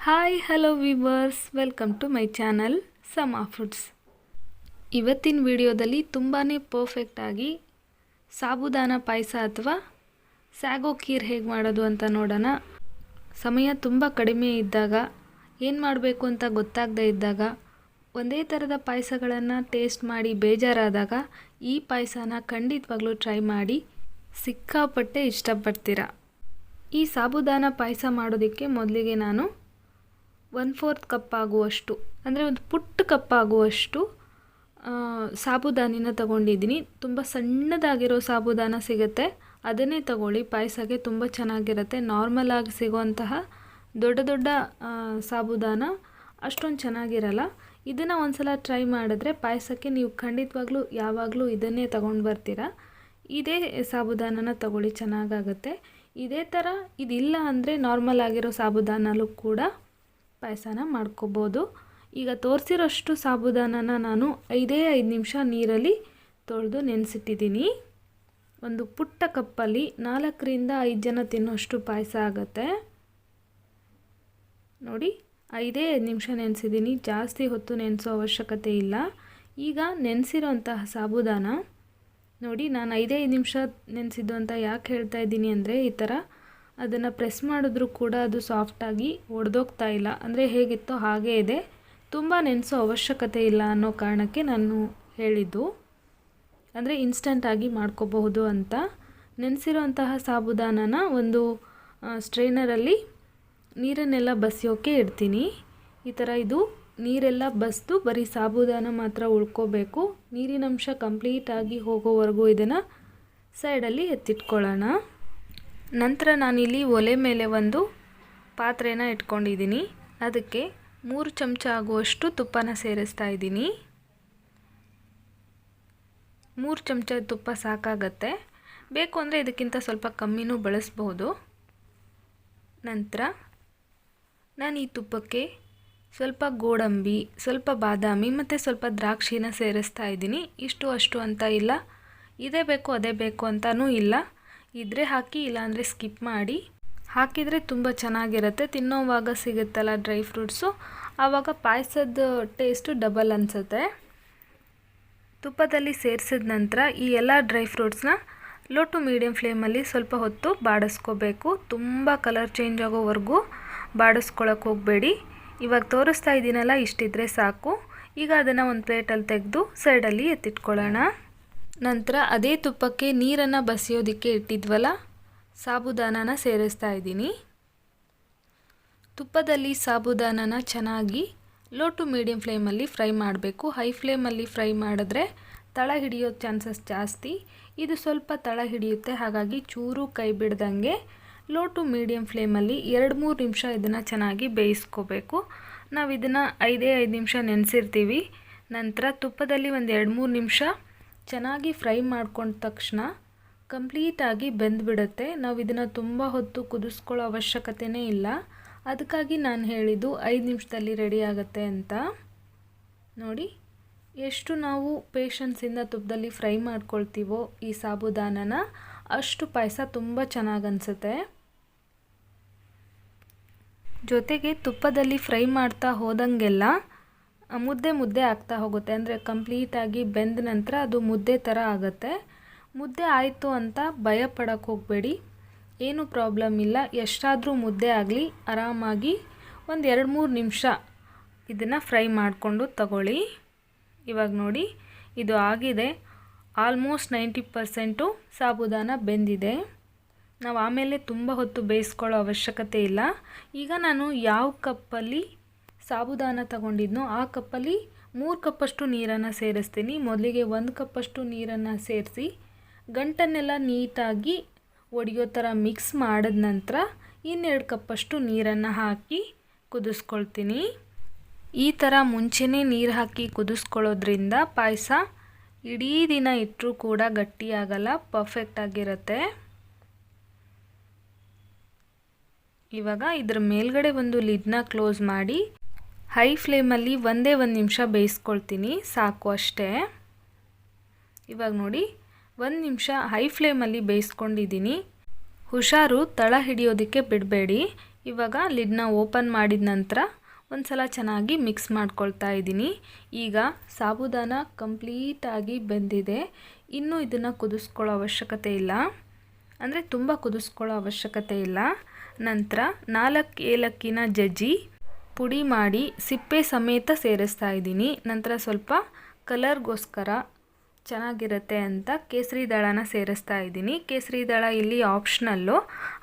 Hi, hello viewers welcome to my channel Sama foods ಇವತ್ತಿನ ವಿಡಿಯೋದಲ್ಲಿ ತುಂಬಾ ಪರ್ಫೆಕ್ಟಾಗಿ ಸಾಬುದಾನ ಪಾಯಸ ಅಥವಾ ಸ್ಯಾಗೋ ಖೀರ್ ಹೇಗೆ ಮಾಡೋದು ಅಂತ ನೋಡೋಣ. ಸಮಯ ತುಂಬ ಕಡಿಮೆ ಇದ್ದಾಗ ಏನು ಮಾಡಬೇಕು ಅಂತ ಗೊತ್ತಾಗದೇ ಇದ್ದಾಗ ಒಂದೇ ಥರದ ಪಾಯಸಗಳನ್ನು ಟೇಸ್ಟ್ ಮಾಡಿ ಬೇಜಾರಾದಾಗ ಈ ಪಾಯಸನ ಖಂಡಿತವಾಗ್ಲೂ ಟ್ರೈ ಮಾಡಿ ಸಿಕ್ಕಾಪಟ್ಟೆ ಇಷ್ಟಪಡ್ತೀರಾ. ಈ ಸಾಬುದಾನ ಪಾಯಸ ಮಾಡೋದಕ್ಕೆ ಮೊದಲಿಗೆ ನಾನು ಒನ್ ಫೋರ್ತ್ ಕಪ್ ಆಗುವಷ್ಟು ಅಂದರೆ ಒಂದು ಪುಟ್ಟ ಕಪ್ ಆಗುವಷ್ಟು ಸಾಬುದಾನಿನ ತಗೊಂಡಿದ್ದೀನಿ. ತುಂಬ ಸಣ್ಣದಾಗಿರೋ ಸಾಬುದಾನ ಸಿಗುತ್ತೆ. ಅದನ್ನೇ ತಗೊಳ್ಳಿ. ಪಾಯಸಕ್ಕೆ ತುಂಬ ಚೆನ್ನಾಗಿರುತ್ತೆ. ನಾರ್ಮಲ್ ಆಗಿ ದೊಡ್ಡ ದೊಡ್ಡ ಸಾಬುದಾನ ಅಷ್ಟೊಂದು ಚೆನ್ನಾಗಿರಲ್ಲ. ಇದನ್ನು ಒಂದು ಸಲ ಟ್ರೈ ಮಾಡಿದ್ರೆ ಪಾಯಸಕ್ಕೆ ನೀವು ಖಂಡಿತವಾಗ್ಲೂ ಯಾವಾಗಲೂ ಇದನ್ನೇ ತಗೊಂಡು ಬರ್ತೀರಾ. ಇದೇ ಸಾಬುದಾನನ ತಗೊಳ್ಳಿ. ಚೆನ್ನಾಗಾಗತ್ತೆ. ಇದೇ ಥರ ಇದಿಲ್ಲ ಅಂದರೆ ನಾರ್ಮಲ್ ಆಗಿರೋ ಸಾಬುದಾನಲ್ಲೂ ಕೂಡ ಪಾಯಸನ ಮಾಡ್ಕೋಬೋದು. ಈಗ ತೋರಿಸಿರೋಷ್ಟು ಸಾಬುದಾನನ ನಾನು ಐದೇ ಐದು ನಿಮಿಷ ನೀರಲ್ಲಿ ತೊಳೆದು ನೆನೆಸಿಟ್ಟಿದ್ದೀನಿ. ಒಂದು ಪುಟ್ಟ ಕಪ್ಪಲ್ಲಿ ನಾಲ್ಕರಿಂದ ಐದು ಜನ ತಿನ್ನೋಷ್ಟು ಪಾಯಸ ಆಗುತ್ತೆ. ನೋಡಿ, ಐದೇ ಐದು ನಿಮಿಷ ನೆನೆಸಿದ್ದೀನಿ. ಜಾಸ್ತಿ ಹೊತ್ತು ನೆನೆಸೋ ಅವಶ್ಯಕತೆ ಇಲ್ಲ. ಈಗ ನೆನೆಸಿರೋಂತಹ ಸಾಬುದಾನ. ನೋಡಿ, ನಾನು ಐದೇ ಐದು ನಿಮಿಷ ನೆನೆಸಿದ್ದು ಅಂತ ಯಾಕೆ ಹೇಳ್ತಾ ಇದ್ದೀನಿ ಅಂದರೆ ಈ ಥರ ಅದನ್ನು ಪ್ರೆಸ್ ಮಾಡಿದ್ರೂ ಕೂಡ ಅದು ಸಾಫ್ಟಾಗಿ ಒಡೆದೋಗ್ತಾ ಇಲ್ಲ. ಅಂದರೆ ಹೇಗಿತ್ತೋ ಹಾಗೇ ಇದೆ. ತುಂಬ ನೆನೆಸೋ ಅವಶ್ಯಕತೆ ಇಲ್ಲ ಅನ್ನೋ ಕಾರಣಕ್ಕೆ ನಾನು ಹೇಳಿದ್ದು. ಅಂದರೆ ಇನ್ಸ್ಟಂಟಾಗಿ ಮಾಡ್ಕೋಬಹುದು ಅಂತ. ನೆನೆಸಿರೋಂತಹ ಸಾಬುದಾನನ ಒಂದು ಸ್ಟ್ರೈನರಲ್ಲಿ ನೀರನ್ನೆಲ್ಲ ಬಸಿಯೋಕೆ ಇಡ್ತೀನಿ. ಈ ಥರ ಇದು ನೀರೆಲ್ಲ ಬಸ್ದು ಬರೀ ಸಾಬುದಾನ ಮಾತ್ರ ಉಳ್ಕೋಬೇಕು. ನೀರಿನಂಶ ಕಂಪ್ಲೀಟಾಗಿ ಹೋಗೋವರೆಗೂ ಇದನ್ನು ಸೈಡಲ್ಲಿ ಎತ್ತಿಟ್ಕೊಳ್ಳೋಣ. ನಂತರ ನಾನಿಲ್ಲಿ ಒಲೆ ಮೇಲೆ ಒಂದು ಪಾತ್ರೆನ ಇಟ್ಕೊಂಡಿದ್ದೀನಿ. ಅದಕ್ಕೆ ಮೂರು ಚಮಚ ಆಗುವಷ್ಟು ತುಪ್ಪನ ಸೇರಿಸ್ತಾ ಇದ್ದೀನಿ. ಮೂರು ಚಮಚ ತುಪ್ಪ ಸಾಕಾಗತ್ತೆ. ಬೇಕು ಅಂದರೆ ಇದಕ್ಕಿಂತ ಸ್ವಲ್ಪ ಕಮ್ಮಿನೂ ಬಳಸ್ಬೋದು. ನಂತರ ನಾನು ಈ ತುಪ್ಪಕ್ಕೆ ಸ್ವಲ್ಪ ಗೋಡಂಬಿ, ಸ್ವಲ್ಪ ಬಾದಾಮಿ ಮತ್ತು ಸ್ವಲ್ಪ ದ್ರಾಕ್ಷಿನ ಸೇರಿಸ್ತಾ ಇದ್ದೀನಿ. ಇಷ್ಟು ಅಷ್ಟು ಅಂತ ಇಲ್ಲ. ಇದೇ ಬೇಕು, ಅದೇ ಬೇಕು ಅಂತಲೂ ಇಲ್ಲ. ಇದ್ರೆ ಹಾಕಿ, ಇಲ್ಲಾಂದರೆ ಸ್ಕಿಪ್ ಮಾಡಿ. ಹಾಕಿದರೆ ತುಂಬ ಚೆನ್ನಾಗಿರುತ್ತೆ. ತಿನ್ನೋವಾಗ ಸಿಗುತ್ತಲ್ಲ ಡ್ರೈ ಫ್ರೂಟ್ಸು ಆವಾಗ ಪಾಯಸದ ಟೇಸ್ಟು ಡಬಲ್ ಅನಿಸುತ್ತೆ. ತುಪ್ಪದಲ್ಲಿ ಸೇರಿಸಿದ ನಂತರ ಈ ಎಲ್ಲ ಡ್ರೈ ಫ್ರೂಟ್ಸ್ನ ಲೋ ಟು ಮೀಡಿಯಮ್ ಫ್ಲೇಮಲ್ಲಿ ಸ್ವಲ್ಪ ಹೊತ್ತು ಬಾಡಿಸ್ಕೋಬೇಕು. ತುಂಬ ಕಲರ್ ಚೇಂಜ್ ಆಗೋವರೆಗೂ ಬಾಡಿಸ್ಕೊಳಕ್ಕೆ ಹೋಗಬೇಡಿ. ಇವಾಗ ತೋರಿಸ್ತಾ ಇದ್ದೀನಲ್ಲ ಇಷ್ಟಿದ್ರೆ ಸಾಕು. ಈಗ ಅದನ್ನು ಒಂದು ಪ್ಲೇಟಲ್ಲಿ ತೆಗೆದು ಸೈಡಲ್ಲಿ ಎತ್ತಿಟ್ಕೊಳ್ಳೋಣ. ನಂತರ ಅದೇ ತುಪ್ಪಕ್ಕೆ ನೀರನ್ನು ಬಸಿಯೋದಕ್ಕೆ ಇಟ್ಟಿದ್ವಲ್ಲ, ಸಾಬುದಾನನ ಸೇರಿಸ್ತಾ ಇದ್ದೀನಿ. ತುಪ್ಪದಲ್ಲಿ ಸಾಬುದಾನನ ಚೆನ್ನಾಗಿ ಲೋ ಟು ಮೀಡಿಯಮ್ ಫ್ಲೇಮಲ್ಲಿ ಫ್ರೈ ಮಾಡಬೇಕು. ಹೈ ಫ್ಲೇಮಲ್ಲಿ ಫ್ರೈ ಮಾಡಿದ್ರೆ ತಳ ಹಿಡಿಯೋ ಚಾನ್ಸಸ್ ಜಾಸ್ತಿ. ಇದು ಸ್ವಲ್ಪ ತಳ ಹಿಡಿಯುತ್ತೆ, ಹಾಗಾಗಿ ಚೂರು ಕೈ ಬಿಡ್ದಂಗೆ ಲೋ ಟು ಮೀಡಿಯಮ್ ಫ್ಲೇಮಲ್ಲಿ ಎರಡು ಮೂರು ನಿಮಿಷ ಇದನ್ನು ಚೆನ್ನಾಗಿ ಬೇಯಿಸ್ಕೋಬೇಕು. ನಾವು ಇದನ್ನು ಐದೇ ಐದು ನಿಮಿಷ ನೆನೆಸಿರ್ತೀವಿ. ನಂತರ ತುಪ್ಪದಲ್ಲಿ ಒಂದು ಎರಡು ಮೂರು ನಿಮಿಷ ಚೆನ್ನಾಗಿ ಫ್ರೈ ಮಾಡ್ಕೊಂಡ ತಕ್ಷಣ ಕಂಪ್ಲೀಟಾಗಿ ಬೆಂದ್ಬಿಡುತ್ತೆ. ನಾವು ಇದನ್ನು ತುಂಬ ಹೊತ್ತು ಕುದಿಸ್ಕೊಳ್ಳೋ ಅವಶ್ಯಕತೆಯೇ ಇಲ್ಲ. ಅದಕ್ಕಾಗಿ ನಾನು ಹೇಳಿದ್ದು ಐದು ನಿಮಿಷದಲ್ಲಿ ರೆಡಿ ಆಗುತ್ತೆ ಅಂತ. ನೋಡಿ, ಎಷ್ಟು ನಾವು ಪೇಷನ್ಸಿಂದ ತುಪ್ಪದಲ್ಲಿ ಫ್ರೈ ಮಾಡ್ಕೊಳ್ತೀವೋ ಈ ಸಾಬುದಾನನ, ಅಷ್ಟು ಪಾಯಸ ತುಂಬ ಚೆನ್ನಾಗಿ ಅನಿಸುತ್ತೆ. ಜೊತೆಗೆ ತುಪ್ಪದಲ್ಲಿ ಫ್ರೈ ಮಾಡ್ತಾ ಹೋದಂಗೆಲ್ಲ ಮುದ್ದೆ ಮುದ್ದೆ ಆಗ್ತಾ ಹೋಗುತ್ತೆ. ಅಂದರೆ ಕಂಪ್ಲೀಟಾಗಿ ಬೆಂದ ನಂತರ ಅದು ಮುದ್ದೆ ಥರ ಆಗುತ್ತೆ. ಮುದ್ದೆ ಆಯಿತು ಅಂತ ಭಯ ಹೋಗಬೇಡಿ. ಏನೂ ಪ್ರಾಬ್ಲಮ್ ಇಲ್ಲ. ಎಷ್ಟಾದರೂ ಮುದ್ದೆ ಆಗಲಿ, ಆರಾಮಾಗಿ ಒಂದು ಎರಡು ಮೂರು ನಿಮಿಷ ಇದನ್ನು ಫ್ರೈ ಮಾಡಿಕೊಂಡು ತಗೊಳ್ಳಿ. ಇವಾಗ ನೋಡಿ, ಇದು ಆಗಿದೆ. ಆಲ್ಮೋಸ್ಟ್ ನೈಂಟಿ ಪರ್ಸೆಂಟು ಸಾಬುದಾನ ಬೆಂದಿದೆ. ನಾವು ಆಮೇಲೆ ತುಂಬ ಹೊತ್ತು ಬೇಯಿಸ್ಕೊಳ್ಳೋ ಅವಶ್ಯಕತೆ ಇಲ್ಲ. ಈಗ ನಾನು ಯಾವ ಕಪ್ಪಲ್ಲಿ ಸಾಬುದಾನ ತಗೊಂಡಿದ್ನೋ, ಆ ಕಪ್ಪಲ್ಲಿ ಮೂರು ಕಪ್ಪಷ್ಟು ನೀರನ್ನು ಸೇರಿಸ್ತೀನಿ. ಮೊದಲಿಗೆ ಒಂದು ಕಪ್ಪಷ್ಟು ನೀರನ್ನು ಸೇರಿಸಿ, ಗಂಟನ್ನೆಲ್ಲ ನೀಟಾಗಿ ಒಡೆಯೋ ಥರ ಮಿಕ್ಸ್ ಮಾಡಿದ ನಂತರ ಇನ್ನೆರಡು ಕಪ್ಪಷ್ಟು ನೀರನ್ನು ಹಾಕಿ ಕುದಿಸ್ಕೊಳ್ತೀನಿ. ಈ ಥರ ಮುಂಚೆನೇ ನೀರು ಹಾಕಿ ಕುದಿಸ್ಕೊಳ್ಳೋದ್ರಿಂದ ಪಾಯಸ ಇಡೀ ದಿನ ಇಟ್ಟರೂ ಕೂಡ ಗಟ್ಟಿಯಾಗಲ್ಲ ಪರ್ಫೆಕ್ಟ್ ಆಗಿರುತ್ತೆ. ಇವಾಗ ಇದ್ರ ಮೇಲ್ಗಡೆ ಒಂದು ಲಿಡ್ನ ಕ್ಲೋಸ್ ಮಾಡಿ ಹೈ ಫ್ಲೇಮಲ್ಲಿ ಒಂದೇ ಒಂದು ನಿಮಿಷ ಬೇಯಿಸ್ಕೊಳ್ತೀನಿ, ಸಾಕು ಅಷ್ಟೇ. ಇವಾಗ ನೋಡಿ, ಒಂದು ನಿಮಿಷ ಹೈ ಫ್ಲೇಮಲ್ಲಿ ಬೇಯಿಸ್ಕೊಂಡಿದ್ದೀನಿ. ಹುಷಾರು, ತಳ ಹಿಡಿಯೋದಕ್ಕೆ ಬಿಡಬೇಡಿ. ಇವಾಗ ಲಿಡ್ನ ಓಪನ್ ಮಾಡಿದ ನಂತರ ಒಂದು ಸಲ ಚೆನ್ನಾಗಿ ಮಿಕ್ಸ್ ಮಾಡ್ಕೊಳ್ತಾ ಇದ್ದೀನಿ. ಈಗ ಸಾಬುದಾನ ಕಂಪ್ಲೀಟಾಗಿ ಬೆಂದಿದೆ. ಇನ್ನೂ ಇದನ್ನು ಕುದಿಸ್ಕೊಳ್ಳೋ ಅವಶ್ಯಕತೆ ಇಲ್ಲ. ಅಂದರೆ ತುಂಬ ಕುದಿಸ್ಕೊಳ್ಳೋ ಅವಶ್ಯಕತೆ ಇಲ್ಲ. ನಂತರ ನಾಲ್ಕು ಏಲಕ್ಕಿನ ಜಜ್ಜಿ ಪುಡಿ ಮಾಡಿ ಸಿಪ್ಪೆ ಸಮೇತ ಸೇರಿಸ್ತಾ ಇದ್ದೀನಿ. ನಂತರ ಸ್ವಲ್ಪ ಕಲರ್ಗೋಸ್ಕರ ಚೆನ್ನಾಗಿರುತ್ತೆ ಅಂತ ಕೇಸರಿ ದಳನ ಸೇರಿಸ್ತಾ ಇದ್ದೀನಿ. ಕೇಸರಿ ದಳ ಇಲ್ಲಿ ಆಪ್ಷನಲ್ಲು.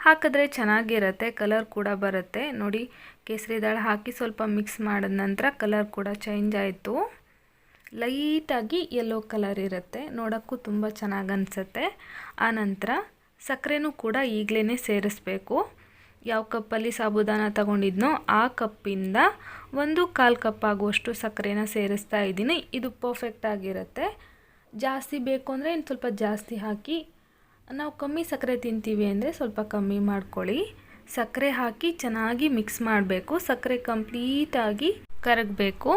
ಹಾಕಿದ್ರೆ ಚೆನ್ನಾಗಿರುತ್ತೆ, ಕಲರ್ ಕೂಡ ಬರುತ್ತೆ. ನೋಡಿ, ಕೇಸರಿ ದಳ ಹಾಕಿ ಸ್ವಲ್ಪ ಮಿಕ್ಸ್ ಮಾಡಿದ ನಂತರ ಕಲರ್ ಕೂಡ ಚೇಂಜ್ ಆಯಿತು. ಲೈಟಾಗಿ ಯೆಲ್ಲೋ ಕಲರ್ ಇರುತ್ತೆ. ನೋಡೋಕ್ಕೂ ತುಂಬ ಚೆನ್ನಾಗಿ ಅನಿಸುತ್ತೆ. ಆನಂತರ ಸಕ್ಕರೆನೂ ಕೂಡ ಈಗಲೇ ಸೇರಿಸ್ಬೇಕು. ಯಾವ ಕಪ್ಪಲ್ಲಿ ಸಾಬುದಾನ ತಗೊಂಡಿದ್ನೋ ಆ ಕಪ್ಪಿಂದ ಒಂದು ಕಾಲು ಕಪ್ ಆಗುವಷ್ಟು ಸಕ್ಕರೆನ ಸೇರಿಸ್ತಾ ಇದ್ದೀನಿ. ಇದು ಪರ್ಫೆಕ್ಟ್ ಆಗಿರುತ್ತೆ. ಜಾಸ್ತಿ ಬೇಕು ಅಂದರೆ ಇನ್ನು ಸ್ವಲ್ಪ ಜಾಸ್ತಿ ಹಾಕಿ, ನಾವು ಕಮ್ಮಿ ಸಕ್ಕರೆ ತಿಂತೀವಿ ಅಂದರೆ ಸ್ವಲ್ಪ ಕಮ್ಮಿ ಮಾಡ್ಕೊಳ್ಳಿ. ಸಕ್ಕರೆ ಹಾಕಿ ಚೆನ್ನಾಗಿ ಮಿಕ್ಸ್ ಮಾಡಬೇಕು. ಸಕ್ಕರೆ ಕಂಪ್ಲೀಟಾಗಿ ಕರಗಬೇಕು.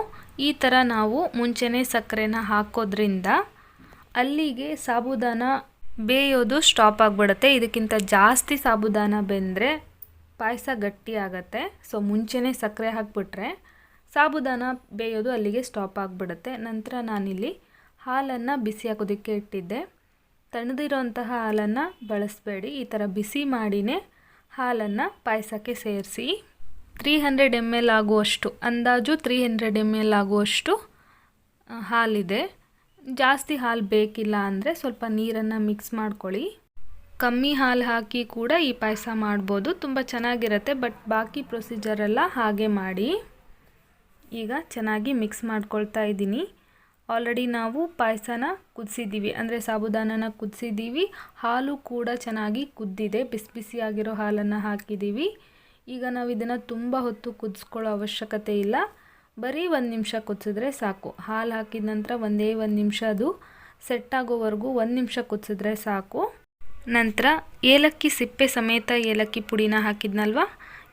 ಈ ಥರ ನಾವು ಮುಂಚೆನೇ ಸಕ್ಕರೆನ ಹಾಕೋದ್ರಿಂದ ಅಲ್ಲಿಗೆ ಸಾಬುದಾನ ಬೇಯೋದು ಸ್ಟಾಪ್ ಆಗಿಬಿಡುತ್ತೆ. ಇದಕ್ಕಿಂತ ಜಾಸ್ತಿ ಸಾಬುದಾನ ಬೆಂದರೆ ಪಾಯಸ ಗಟ್ಟಿ ಆಗುತ್ತೆ. ಸೊ ಮುಂಚೆನೇ ಸಕ್ಕರೆ ಹಾಕಿಬಿಟ್ರೆ ಸಾಬುದಾನ ಬೇಯೋದು ಅಲ್ಲಿಗೆ ಸ್ಟಾಪ್ ಆಗಿಬಿಡುತ್ತೆ. ನಂತರ ನಾನಿಲ್ಲಿ ಹಾಲನ್ನು ಬಿಸಿ ಹಾಕೋದಕ್ಕೆ ಇಟ್ಟಿದ್ದೆ. ತಣ್ಣದಿರೋಂತಹ ಹಾಲನ್ನು ಬಳಸಬೇಡಿ. ಈ ಥರ ಬಿಸಿ ಮಾಡಿನೇ ಹಾಲನ್ನು ಪಾಯಸಕ್ಕೆ ಸೇರಿಸಿ. ತ್ರೀ ಹಂಡ್ರೆಡ್ ಎಂ ಎಲ್ ಆಗುವಷ್ಟು, ಅಂದಾಜು ತ್ರೀ ಹಂಡ್ರೆಡ್ ಎಂ ಎಲ್ ಆಗುವಷ್ಟು, ಹಾಲಿದೆ. ಜಾಸ್ತಿ ಹಾಲು ಬೇಕಿಲ್ಲ ಅಂದರೆ ಸ್ವಲ್ಪ ನೀರನ್ನು ಮಿಕ್ಸ್ ಮಾಡ್ಕೊಳ್ಳಿ. ಕಮ್ಮಿ ಹಾಲು ಹಾಕಿ ಕೂಡ ಈ ಪಾಯಸ ಮಾಡ್ಬೋದು. ತುಂಬ ಚೆನ್ನಾಗಿರುತ್ತೆ, ಬಟ್ ಬಾಕಿ ಪ್ರೊಸೀಜರೆಲ್ಲ ಹಾಗೆ ಮಾಡಿ. ಈಗ ಚೆನ್ನಾಗಿ ಮಿಕ್ಸ್ ಮಾಡ್ಕೊಳ್ತಾ ಇದ್ದೀನಿ. ಆಲ್ರೆಡಿ ನಾವು ಪಾಯಸನ ಕುದಿಸಿದ್ದೀವಿ, ಅಂದರೆ ಸಾಬುದಾನನ ಕುದಿಸಿದ್ದೀವಿ. ಹಾಲು ಕೂಡ ಚೆನ್ನಾಗಿ ಕುದ್ದಿದೆ, ಬಿಸಿ ಬಿಸಿಯಾಗಿರೋ ಹಾಲನ್ನು ಹಾಕಿದ್ದೀವಿ. ಈಗ ನಾವು ಇದನ್ನು ತುಂಬ ಹೊತ್ತು ಕುದಿಸ್ಕೊಳ್ಳೋ ಅವಶ್ಯಕತೆ ಇಲ್ಲ. ಬರೀ ಒಂದು ನಿಮಿಷ ಕುದಿಸಿದ್ರೆ ಸಾಕು. ಹಾಲು ಹಾಕಿದ ನಂತರ ಒಂದೇ ಒಂದು ನಿಮಿಷ ಅದು ಸೆಟ್ ಆಗೋವರೆಗೂ ಒಂದು ನಿಮಿಷ ಕುದಿಸಿದ್ರೆ ಸಾಕು. ನಂತರ ಏಲಕ್ಕಿ ಸಿಪ್ಪೆ ಸಮೇತ ಏಲಕ್ಕಿ ಪುಡಿನ ಹಾಕಿದ್ನಲ್ವ?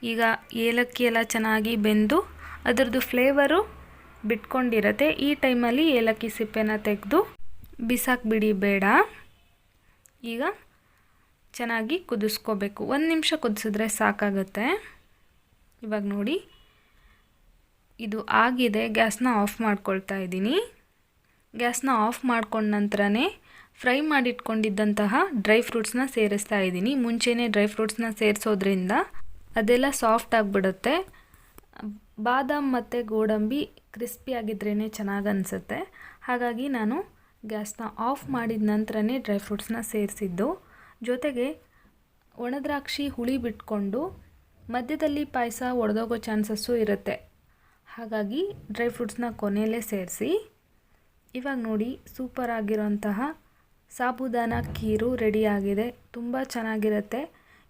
ಈಗ ಏಲಕ್ಕಿ ಎಲ್ಲ ಚೆನ್ನಾಗಿ ಬೆಂದು ಅದರದ್ದು ಫ್ಲೇವರು ಬಿಟ್ಕೊಂಡಿರತ್ತೆ. ಈ ಟೈಮಲ್ಲಿ ಏಲಕ್ಕಿ ಸಿಪ್ಪೆನ ತೆಗೆದು ಬಿಸಾಕ್ಬಿಡಿ ಬೇಡ. ಈಗ ಚೆನ್ನಾಗಿ ಕುದಿಸ್ಕೋಬೇಕು. ಒಂದು ನಿಮಿಷ ಕುದಿಸಿದ್ರೆ ಸಾಕಾಗುತ್ತೆ. ಇವಾಗ ನೋಡಿ. ಇದು ಆಗಿದೆ, ಗ್ಯಾಸ್ನ ಆಫ್ ಮಾಡ್ಕೊಳ್ತಾ ಇದ್ದೀನಿ. ಗ್ಯಾಸ್ನ ಆಫ್ ಮಾಡ್ಕೊಂಡ ನಂತರನೇ ಫ್ರೈ ಮಾಡಿಟ್ಕೊಂಡಿದ್ದಂತಹ ಡ್ರೈ ಫ್ರೂಟ್ಸ್ನ ಸೇರಿಸ್ತಾ ಇದ್ದೀನಿ. ಮುಂಚೆನೇ ಡ್ರೈ ಫ್ರೂಟ್ಸ್ನ ಸೇರಿಸೋದ್ರಿಂದ ಅದೆಲ್ಲ ಸಾಫ್ಟ್ ಆಗಿಬಿಡುತ್ತೆ. ಬಾದಾಮ್ ಮತ್ತು ಗೋಡಂಬಿ ಕ್ರಿಸ್ಪಿಯಾಗಿದ್ರೇ ಚೆನ್ನಾಗಿ ಅನಿಸುತ್ತೆ. ಹಾಗಾಗಿ ನಾನು ಗ್ಯಾಸ್ನ ಆಫ್ ಮಾಡಿದ ನಂತರನೇ ಡ್ರೈ ಫ್ರೂಟ್ಸ್ನ ಸೇರಿಸಿದ್ದು. ಜೊತೆಗೆ ಒಣದ್ರಾಕ್ಷಿ ಹುಳಿ ಬಿಟ್ಕೊಂಡು ಮಧ್ಯದಲ್ಲಿ ಪಾಯಸ ಒಡೆದೋಗೋ ಚಾನ್ಸಸ್ಸು ಇರುತ್ತೆ. ಹಾಗಾಗಿ ಡ್ರೈ ಫ್ರೂಟ್ಸ್ನ ಕೊನೆಯಲ್ಲೇ ಸೇರಿಸಿ ಇವಾಗ ನೋಡಿ ಸೂಪರ್ ಆಗಿರೋಂತಹ ಸಾಬುದಾನ ಖೀರು ರೆಡಿಯಾಗಿದೆ ತುಂಬ ಚೆನ್ನಾಗಿರುತ್ತೆ.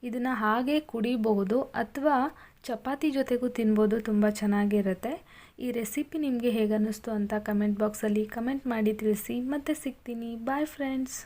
ಇದನ್ನು ಹಾಗೆ ಕುಡಿಬಹುದು ಅಥವಾ ಚಪಾತಿ ಜೊತೆಗೂ ತಿನ್ಬೋದು, ತುಂಬ ಚೆನ್ನಾಗಿರುತ್ತೆ. ಈ ರೆಸಿಪಿ ನಿಮಗೆ ಹೇಗನ್ನಿಸ್ತು ಅಂತ ಕಮೆಂಟ್ ಬಾಕ್ಸಲ್ಲಿ ಕಮೆಂಟ್ ಮಾಡಿ ತಿಳಿಸಿ. ಮತ್ತೆ ಸಿಗ್ತೀನಿ. Bye friends